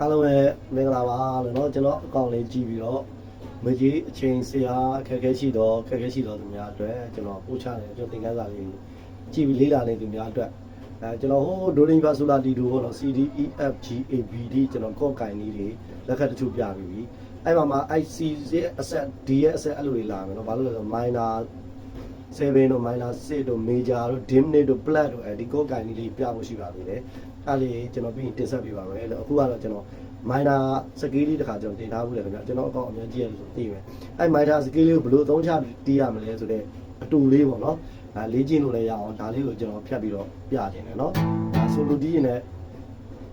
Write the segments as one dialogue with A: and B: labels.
A: အားလုံးပဲမင်္ဂလာပါလို့เนาะကျွန်တော်အကောင့်လေးကြည့်ပြီးတော့မကြီးအချိန်ဆရာအခက်အခဲရှိတော့အခက်အခဲရှိတော့သူများအတွက်ကျွန်တော်ပို့ချတယ်ကျွန်တော်သင်ခန်းစာလေးကြည့်ပြီးလေ့လာနေသူများအတွက်အဲကျွန်တော်ဟိုဒိုရင်းပါဆိုလာတီဒိုဟိုနော် CD E F G A B D ကျွန်တော်ကော့ကင်လေးတွေလက်ခတ်တချို့ပြပြီးပြီအဲ့မှာမှာ IC ရဲ့အဆက် D ရဲ့အဆက်အဲ့လိုတွေလာမယ်เนาะဘာလို့လဲဆိုတော့ minor 7တို့ minor 6တို့ major တို့ dim တို့ plat တို့အဲဒီကော့ကင်လေးတွေပြဖို့ရှိပါသေးတယ် အဲ့လေးကျွန်တော်ပြီးရင်တင်ဆက်ပေးပါမယ်လို့အခုကတော့ကျွန်တော် minor scale လေးတစ်ခါကျွန်တော်တင်ထားဘူးလေခင်ဗျာကျွန်တော်အကောင့်အများကြီးရလို့ဆိုသိမယ်အဲ့ minor scale လေးကိုဘယ်လိုအသုံးချတီးရမလဲဆိုတော့အတူလေးပေါ့နော်ဒါလေ့ကျင့်လို့လည်းရအောင်ဒါလေးကိုကျွန်တော်ဖြတ်ပြီးတော့ပြတင်တယ်နော်ဒါဆိုလိုတီးရင်လည်း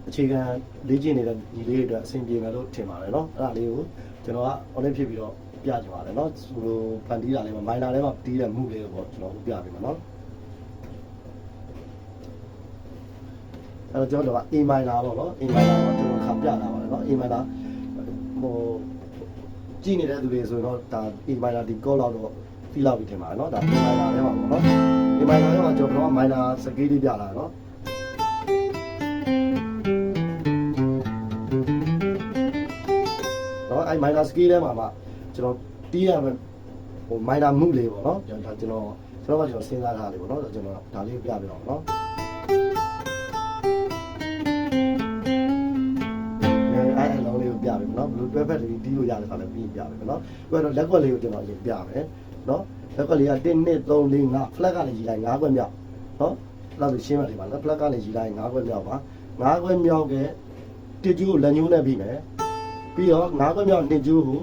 A: အခြေခံလေ့ကျင့်နေတဲ့ဒီလေးတွေအတွက်အဆင်ပြေမယ်လို့ထင်ပါတယ်နော်အဲ့ဒါလေးကိုကျွန်တော်က online ဖြစ်ပြီးတော့ပြကြပါတယ်နော်ဆိုလိုဖန်တီးတာလေးမှာ minor လေးမှာတီးတဲ့မှုလေးကိုပေါ့ကျွန်တော်ပြပေးမယ်နော် အဲ့တော့ကျွန်တော်တို့က A minor ပေါ့နော် A minor ကိုကျွန်တော်ခါပြတာပါတယ်နော် A minor ဟိုကြည့်နေတဲ့သူတွေဆိုရင်တော့ဒါ A minor ဒီ call out တော့ပြီးလောက်ပြီထင်ပါတယ်နော်ဒါ A minor ထဲမှာပေါ့နော် A minor ထဲမှာကျွန်တော်တို့က minor scale လေးပြတာနော်နော်အဲ့ minor scale ထဲမှာမှကျွန်တော်တီးရမယ်ဟို minor move လေးပေါ့နော်ဒါကျွန်တော်ကျွန်တော်ကကျွန်တော်စဉ်းစားထားလေးပေါ့နော်ကျွန်တော်ဒါလေးပြပြအောင်နော် နော်ဘယ်လိုတွဲဖက်တွေတီးလို့ရတယ်ဆိုတာလည်းပြီးပြပေးမယ်နော်ပြီးတော့လက်ကွက်လေးကိုကျွန်တော်အရင်ပြမယ်နော်လက်ကွက်လေးက1 2 3 4 5 flag ကလည်းရည်လိုက်5ခွက်မြောက်နော်အဲ့ဒါဆိုရှင်းပါတယ်ပါနော် flag ကလည်းရည်လိုက်5ခွက်မြောက်ပါ5ခွက်မြောက်ကတစ်ကျူးကိုလက်ညှိုးနဲ့ပြီးမယ်ပြီးတော့5ခွက်မြောက်တစ်ကျူးကို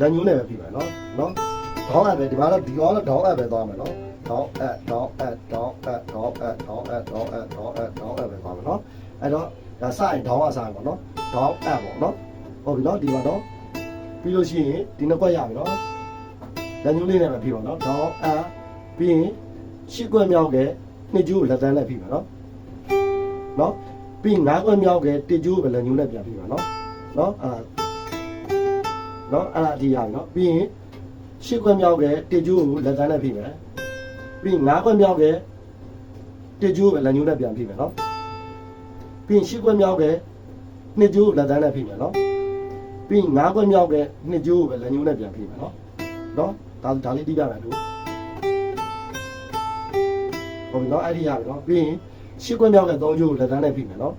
A: လက်ညှိုးနဲ့ပဲပြီးမယ်နော်နော်ခေါင်းအပ်ပဲဒီမှာတော့ဒီကောင်တော့ဒေါင်းအပ်ပဲသွားမယ်နော်ဒေါင်းအပ်ဒေါင်းအပ်ဒေါင်းအပ်ဒေါင်းအပ်ဒေါင်းအပ်ဒေါင်းအပ်ဒေါင်းအပ်ဒေါင်းအပ်ပဲသွားမယ်နော်အဲ့တော့ဒါစရင်ဒေါင်းအပ်စရင်ပေါ့နော်ဒေါင်းအပ်ပေါ့နော် ဟုတ်ပြီနော်ဒီမှာတော့ပြီးလို့ရှိရင်ဒီနှစ်ခွက်ရပြီနော်လက်ညှိုးလေးနဲ့ပဲပြီးပါနော်ဒေါင်းအပ်ပြီးရင်ရှစ်ခွက်မြောက်ကနှစ်ကျိုးကိုလက်သန်းနဲ့ပြီးပါနော်နော်ပြီးငါးခွက်မြောက်ကတစ်ကျိုးကိုပဲလက်ညှိုးနဲ့ပြန်ပြီးပါနော်နော်အဲ့ဒါနော်အဲ့ဒါဒီရပြီနော်ပြီးရင်ရှစ်ခွက်မြောက်ကတစ်ကျိုးကိုလက်သန်းနဲ့ပြီးမယ်ပြီးရင်ငါးခွက်မြောက်ကတစ်ကျိုးကိုပဲလက်ညှိုးနဲ့ပြန်ပြီးမယ်နော်ပြီးရင်ရှစ်ခွက်မြောက်ကနှစ်ကျိုးလက်သန်းနဲ့ဖိမယ်နော် ပြီးရင်ငါးခွက်မြောက်ကနှစ်ကျိုးကိုပဲလက်ညှိုးနဲ့ပြန်ဖိမယ်နော်နော်ဒါဒါလေးတိပြမယ်တို့ဟုတ်ပြီနော်အဲ့ဒီရပြီနော်ပြီးရင်ရှစ်ခွက်မြောက်ကသုံးကျိုးကိုလက်သန်းနဲ့ဖိမယ်နော်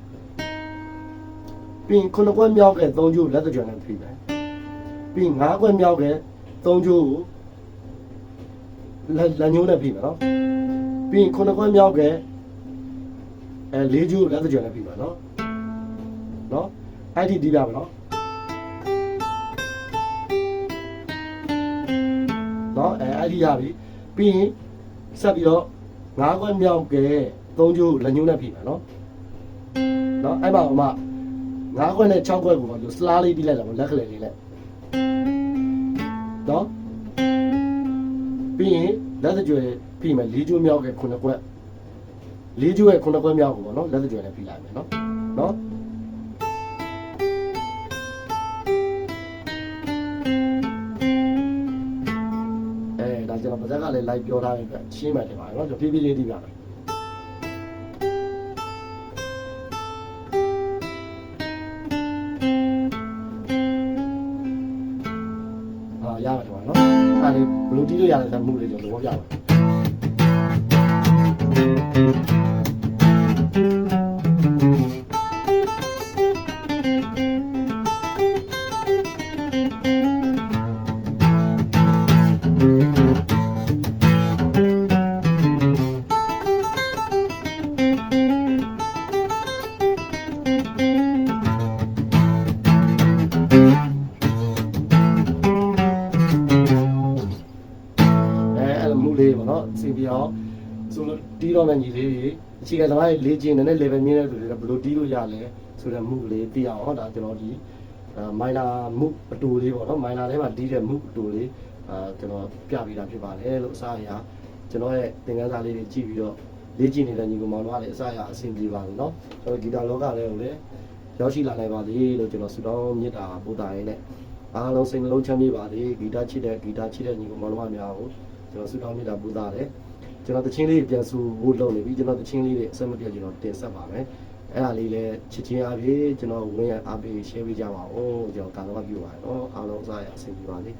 A: ပြီးရင်ခုနှစ်ခွက်မြောက်ကသုံးကျိုးကိုလက်သကြွနဲ့ဖိမယ်ပြီးရင်ငါးခွက်မြောက်ကသုံးကျိုးကိုလက်လက်ညှိုးနဲ့ဖိမယ်နော်ပြီးရင်ခုနှစ်ခွက်မြောက်ကအဲလေးကျိုးကိုလက်သကြွနဲ့ဖိမယ်နော်နော်အဲ့ဒီဒီပြမယ်နော် အဲအဲ့ဒီရပြီပြီးရင်ဆက်ပြီးတော့ငါးခွက်မြောက်ကဲသုံးကျိုးလက်ညှိုးနဲ့ဖိမယ်နော်နော်အဲ့မှာဟိုမှာငါးခွက်နဲ့6ခွက်ကိုပါလို့စလားလေးတီးလိုက်တာပေါ့လက်ကလေးလေးနဲ့နော်ပြီးရင်လက်သကြွယ်ဖိမယ်လေးကျိုးမြောက်ကဲ9ခွက်လေးကျိုးရဲ့9ခွက်မြောက်ကိုပေါ့နော်လက်သကြွယ်နဲ့ဖိလိုက်မယ်နော်နော် လည်း live ပြောထားတဲ့အတွက်ရှင်းမှတယ်ပါနော်ကျွန်တော်ဖြည်းဖြည်းလေးသိပြမယ်ဟာရပါတယ်ပါနော်အဲ့ဒီဘလူးတီးလို့ရတဲ့မှုလေးကျွန်တော်သဘောပြပါ စီပီအောင်ဆိုလို့တီးတော့မယ့်ညီလေးတွေအခြေခံသမားလေးကျင်းနေတဲ့ level မြင့်တဲ့သူတွေကဘယ်လိုတီးလို့ရလဲဆိုတဲ့မှုလေးသိအောင်ဟောဒါကျွန်တော်ဒီမိုင်နာမှုအတူလေးပေါ့နော်မိုင်နာထဲမှာတီးတဲ့မှုအတူလေးအာကျွန်တော်ပြပေးတာဖြစ်ပါတယ်လို့အစားအရာကျွန်တော်ရဲ့သင်ခန်းစာလေးတွေကြည့်ပြီးတော့လေ့ကျင့်နေတဲ့ညီကောင်မောင်တို့ကလည်းအစားအရာအဆင်ပြေပါလို့နော်ကျွန်တော်ဂီတာလောကလည်းကိုလည်းရောက်ရှိလာနိုင်ပါသေးလို့ကျွန်တော်ဆုတောင်းမေတ္တာပို့တာရင်းနဲ့အားလုံးစိတ်နှလုံးချမ်းမြေ့ပါစေဂီတာချစ်တဲ့ဂီတာချစ်တဲ့ညီကောင်မောင်တို့အများကို ကျွန်တော်ဆူတောင်းမိတာပူတာတယ်ကျွန်တော်တချင်းလေးပြန်ဆူဖို့လုပ်နေပြီကျွန်တော်တချင်းလေးတွေအဆက်မပြတ်ကျွန်တော်တင်ဆက်ပါမယ်အဲ့ဒါလေးလည်းချစ်ချင်းအဖြစ်ကျွန်တော်ဝင်ရအားပေး share ပေးကြပါဦးကျွန်တော်ကာလဝပြုပါတယ်နော်အားလုံးအစားရအဆင်ပြေပါစေ